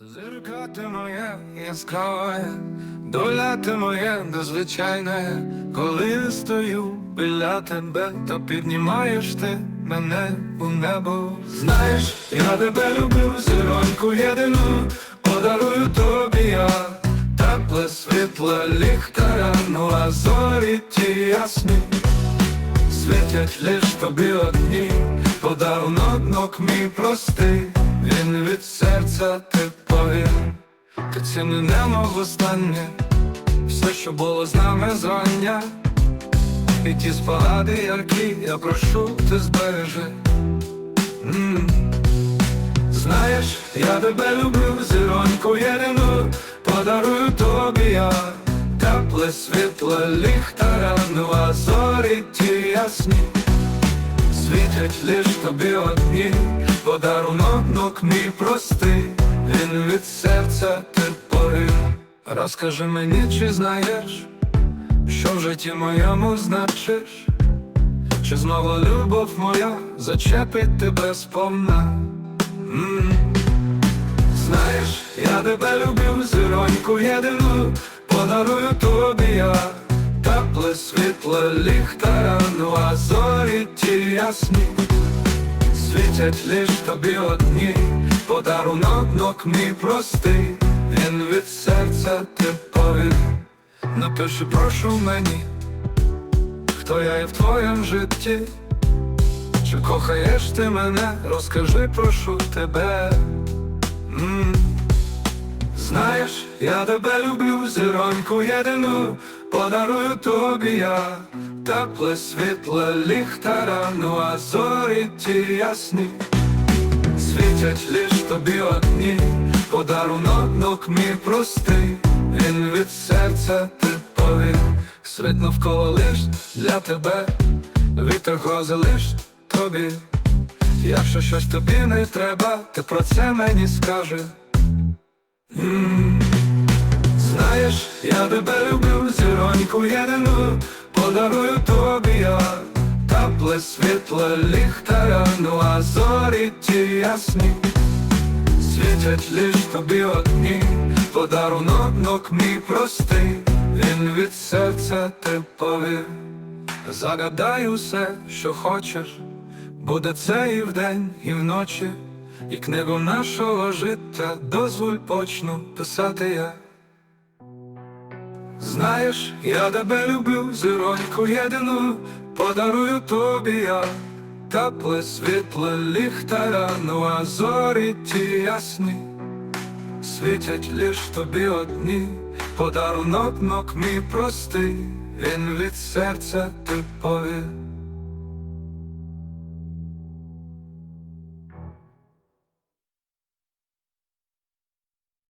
Зірка ти моя яскраве, доля ти моя незвичайна, коли стою біля тебе, то піднімаєш ти мене у небо. Знаєш, я тебе люблю, зіроньку єдину, подарую тобі я. Тепле світло ліхтаря, ну а зорі ті ясні. Світять лиш тобі одні, подарунок мій простий, він від серця ти повір, ти ціни не мов останнє, все, що було з нами зрання, і ті спогади, які я прошу, ти збережи. М. Знаєш, я тебе люблю, зіроньку єдину, подарую тобі я тепле світло ліхтаря, ну а зорі ті ясні, світять лиш тобі одні, подарунок мій простий, він від серця ти порив. Розкажи мені, чи знаєш, що в житті моєму значиш, чи знову любов моя зачепить тебе сповна. Знаєш, я тебе люблю, зіроньку єдину, подарую тобі я тепле світло ліхтаря, ну а зорі ті ясні, світять лиш тобі одні, подарунок мій простий, він від серця ти повір. Напиши, прошу мені, хто я є в твоєму житті. Чи кохаєш ти мене, розкажи, прошу тебе. Знаєш, я тебе люблю, зіроньку єдину, подарую тобі я тепле світло ліхтара, ну а зорі ті ясні, світять лиш тобі одні, подарунок мій простий, він від серця ти повір, світ навколо лиш для тебе, вітер грози лиш тобі. Якщо щось тобі не треба, ти про це мені скажи. М. Знаєш, я тебе люблю, зіроньку єдину, подарую тобі я. Тепле світло ліхтаря, ну а зорі ті ясні, світять лиш тобі одні, подарунок мій простий, він від серця ти повір. Загадай усе, що хочеш, буде це і вдень, і вночі, і книгу нашого життя дозволь почну писати я. Знаєш, я тебе люблю, зіроньку єдину, подарую тобі я. Тепле світле ліхтаря, ну а зорі ті ясні, світять лиш тобі одні, подарунок мій простий, він від серця ти повір.